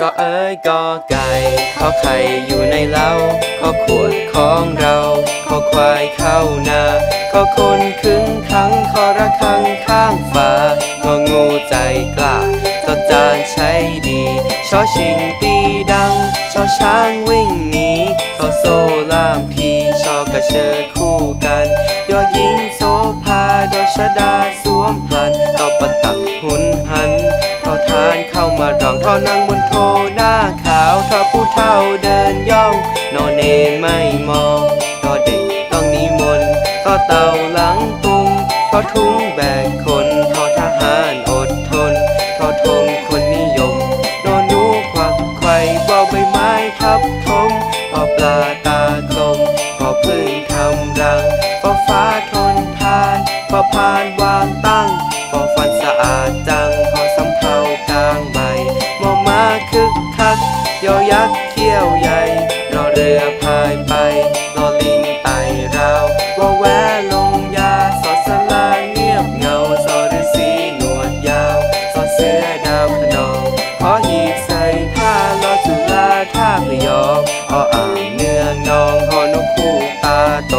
ก็เอ้ยก็ไก่ขอไข่อยู่ในเล้าขอขวดของเราขอควายเข้านาขอคนขึงขังขอระฆังข้างฟ้างองูใจกล้าจอจานใช้ดีชอชิงตีดังชอช้างวิ่งหนีขอโซลามพีชอกระเชอคู่กันยอหญิงโสภาดอชดาสวมพันต่อประตักหุนหันทอทาน เข้ามารองทอนั่งบนโทหน้าขาวทอผู้เฒ่าเดินย่องนอนเนนไม่มองทอเด็กต้องนิมนต์ทอเต่าหลังตุงทอทุ่งแบกคนทอทหารอดทนทอทงคนนิยมนอนนูควักไข่บอใบไม้ทับทมพอปลาตาคลมพอพึ่งทำรังพอฟ้าทนทานพอพานวางตั้งพอฟันสะอาดจังพอสำ กลางใบมอมาคึกคักยอยักเขี้ยวใหญ่รอเรือพายไปรอลิงไตเราววอแวลงยาสอดสลาเงียบเงาสอฤษีหนวดยาวสอดเสื้อดาวขนองขอหีบใส่ผ้ารอจุฬาท่าพยองออ่างเนื้อนองหอนกคู่ตาโต